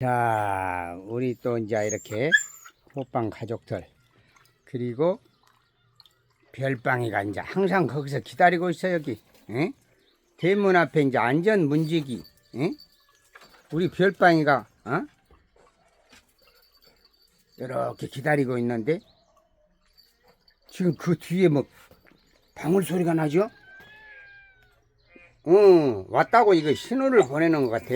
자, 우리 또 이제 이렇게 호빵 가족들 그리고 별빵이가 이제 항상 거기서 기다리고 있어 여기. 응? 대문 앞에 이제 안전 문지기. 응? 우리 별빵이가 어? 이렇게 기다리고 있는데 지금 그 뒤에 뭐 방울 소리가 나죠? 응, 왔다고 이거 신호를 보내는 것 같아.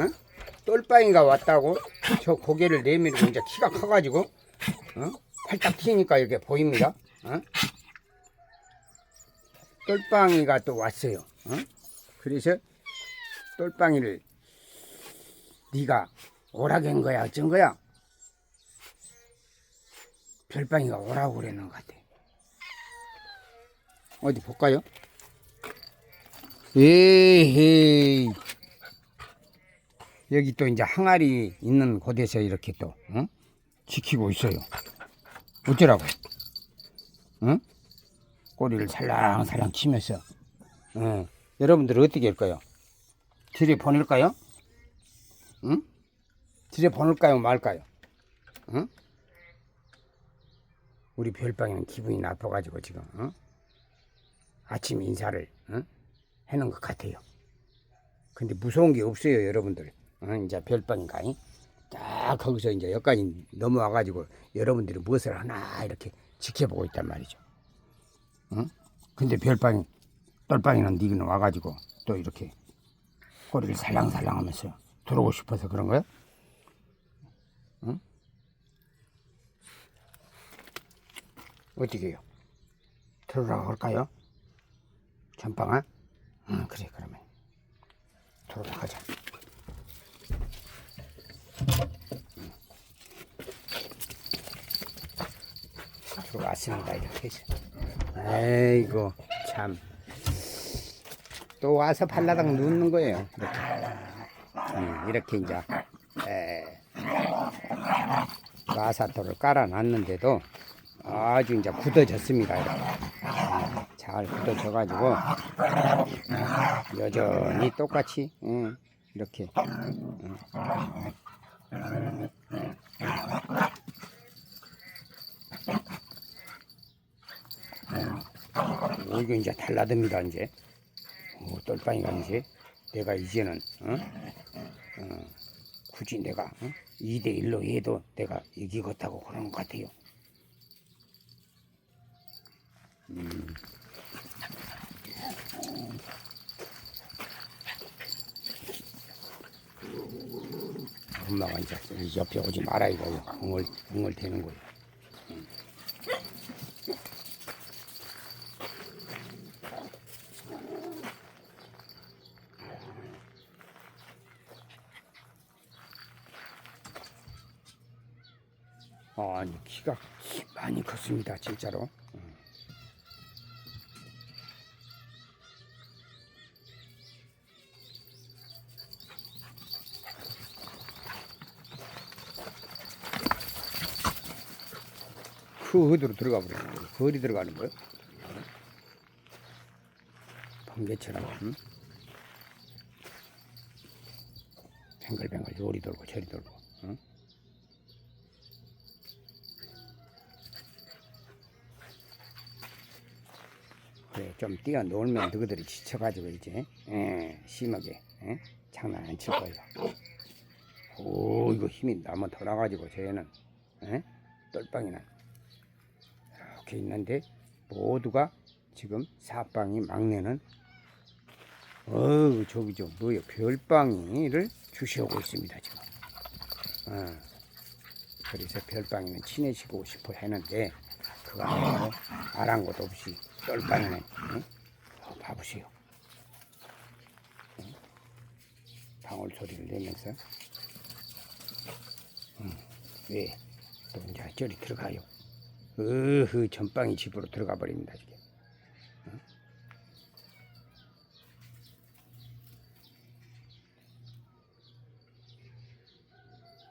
어? 똘빵이가 왔다고 저 고개를 내밀고 이제 키가 커가지고 어? 팔딱 튀니까 이렇게 보입니다. 어? 똘빵이가 또 왔어요. 어? 그래서 똘빵이를 네가 오라겐 거야 어쩐 거야? 별빵이가 오라고 그랬는 것 같아. 어디 볼까요? 에헤이. 여기 또 이제 항아리 있는 곳에서 이렇게 또 어? 지키고 있어요. 어쩌라고? 응? 꼬리를 살랑살랑 치면서. 어. 여러분들 어떻게 할까요? 들여 보낼까요? 응? 들여 보낼까요? 말까요? 응? 우리 별방에는 기분이 나빠가지고 지금 어? 아침 인사를 어? 해놓은 것 같아요. 근데 무서운 게 없어요, 여러분들. 어, 이제 별방인가? 잉? 딱 거기서 이제 여기까지 넘어와가지고 여러분들이 무엇을 하나 이렇게 지켜보고 있단 말이죠. 응? 근데 별방이, 똘방이는 니는 와가지고 또 이렇게 꼬리를 살랑살랑 하면서 들어오고 싶어서 그런 거야? 응? 어떻게 해요? 들어오라고 할까요? 전방아? 응, 그래, 그러면. 들어가자. 들어 왔습니다. 이렇게 해서. 아이고, 참. 또 와서 발라당 눕는 거예요. 이렇게. 음, 이렇게 이제, 에, 마사토를 깔아놨는데도 아주 이제 굳어졌습니다. 이렇게. 음, 잘 굳어져가지고, 여전히 똑같이 응, 이렇게 응. 어, 이거 이제 달라듭니다 이제 어, 똘빵이가 이제 내가 이제는 어? 어, 굳이 내가 어? 2대 1로 해도 내가 이기겠다고 그러는 것 같아요 엄마가 이제 옆에 오지 마라 이거요. 웅을 웅을 대는 거예요. 아니 키가 많이 컸습니다 진짜로. 그 어디로 들어가. 그 어디 들어가는 거예요? 번개처럼 응? 뱅글뱅글 요리 돌고 저리 돌고 응? 좀 뛰어 놀면 너희들이 지쳐가지고 이제 예, 심하게 예? 장난 안 칠 거예요. 오 이거 힘이 너무 돌아가지고 쟤는 예? 똘빵이는 이렇게 있는데 모두가 지금 사빵이 막내는 어우 저기 저 뭐야 별빵이를 주시오고 있습니다 지금 어. 그래서 별빵이는 친해지고 싶어 했는데 그거 아랑곳 없이 똘빵이는 응? 어, 봐보시오 응? 방울 소리를 내면서 응. 왜? 또 이제 저리 들어가요 으흐 전빵이 집으로 들어가 버립니다 지금.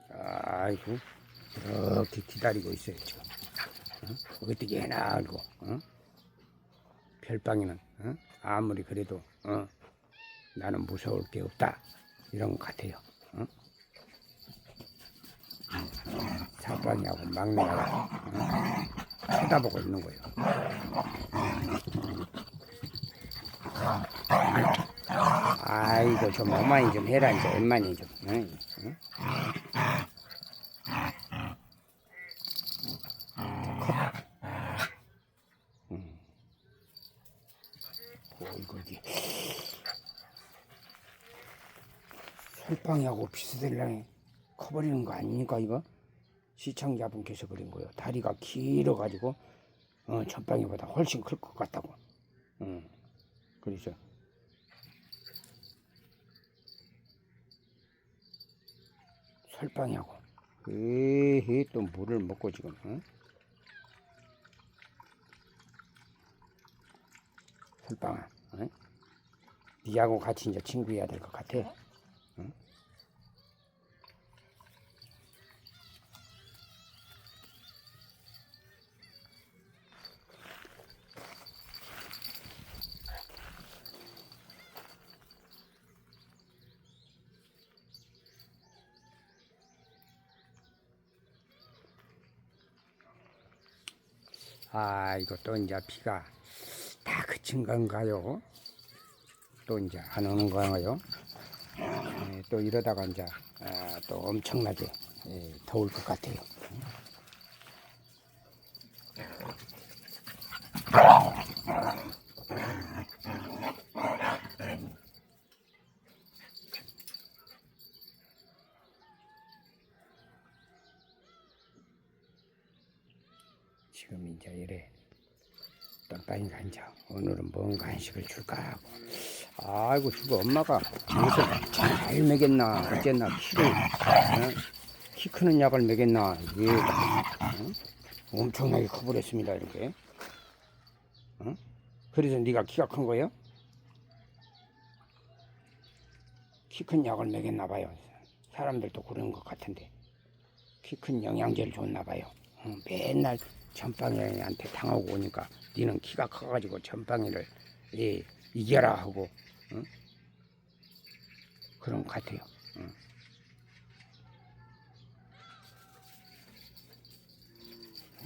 아이고 이렇게 기다리고 있어요 지금. 어? 어떻게 해나 알고 어? 별방이는 어? 아무리 그래도 어? 나는 무서울 게 없다 이런 것 같아요. 어? 사방이하고 막내가 어? 쳐다보고 있는 거예요. 아이고 좀 어만이 좀 해라 이제 웬만히 좀. 어? 솔방이하고 비슷하려니 커버리는 거 아닙니까 이거? 시청자분께서 그린 거예요. 다리가 길어가지고 어, 전방이보다 훨씬 클 것 같다고. 응. 그래서 솔방이하고 에헤 또 물을 먹고 지금 응? 솔방아 응? 니하고 같이 이제 친구해야 될 것 같아. 아, 또 이제 비가 다 그친 건가요? 또 이제 안 오는 건가요? 예, 또 이러다가 이제 아, 또 엄청나게 예, 더울 것 같아요. 지금 이제 이래 땀빠인 간장 뭔 간식을 줄까 하고 아이고 주고 엄마가 무슨 잘 먹였나 어쨌나 키를 어? 키 크는 약을 먹였나 예 어? 엄청나게 커버렸습니다 이렇게 어? 그래서 네가 키가 큰 거예요? 키 큰 약을 먹였나 봐요 사람들도 그런 것 같은데 키 큰 영양제를 줬나 봐요 어, 맨날 전빵이한테 당하고 오니까 니는 키가 커가지고 전빵이를 예, 이겨라 하고 응? 그런 것 같아요. 응.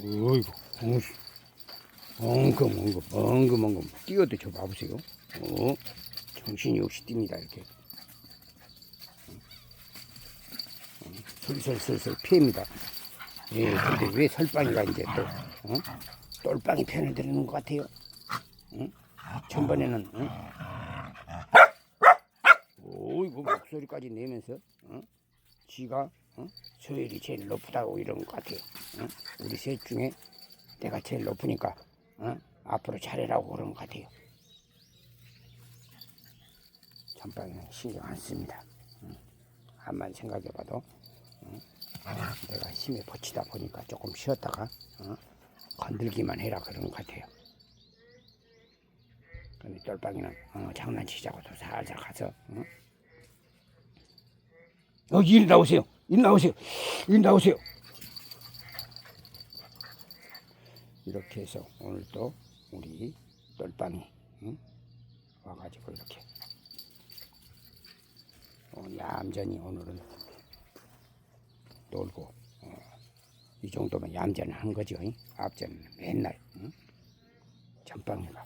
어이구, 엉금, 엉금, 엉금, 엉금, 뛰어도 저 봐보세요. 어, 정신이 없이 뜁니다, 이렇게. 응. 슬슬슬슬 피합니다. 예, 근데 왜 설빵이가 이제 또, 어? 똘빵이 편을 들이는 것 같아요? 응? 전번에는, 응? 오이고, 목소리까지 내면서, 어? 지가, 어? 소율이 제일 높다고 이런 것 같아요. 어? 우리 셋 중에 내가 제일 높으니까, 어? 앞으로 잘해라고 그런 것 같아요. 전빵이는 신경 안 씁니다. 응? 한만 생각해봐도, 내가 힘에 버치다 보니까 조금 쉬었다가 어? 건들기만 해라 그런 것 같아요. 근데 똘빵이는 어, 장난치자고도 살살 가서 어? 어, 일 나오세요. 일 나오세요. 일 나오세요. 이렇게 해서 오늘 또 우리 똘빵이 응? 와가지고 이렇게 어, 얌전히 오늘은 놀고 어, 이 정도면 얌전히 한 거죠. 잉? 앞전에는 맨날 응? 전방이가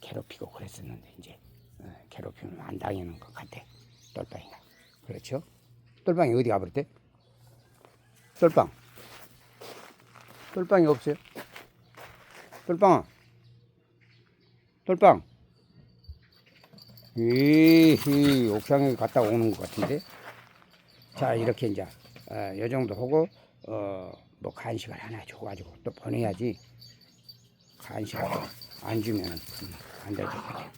괴롭히고 그랬었는데 이제 어, 괴롭히면 안 당하는 것 같아. 똘빵이가 그렇죠? 똘빵이 어디 가버렸대? 똘빵 똘빵이 없어요? 똘빵아 똘 빵이 옥상에 갔다 오는 것 같은데? 자 이렇게 이제 어, 요 정도 하고 어, 뭐 간식을 하나 줘가지고 또 보내야지. 간식을 안 주면 음, 안될 것 같아요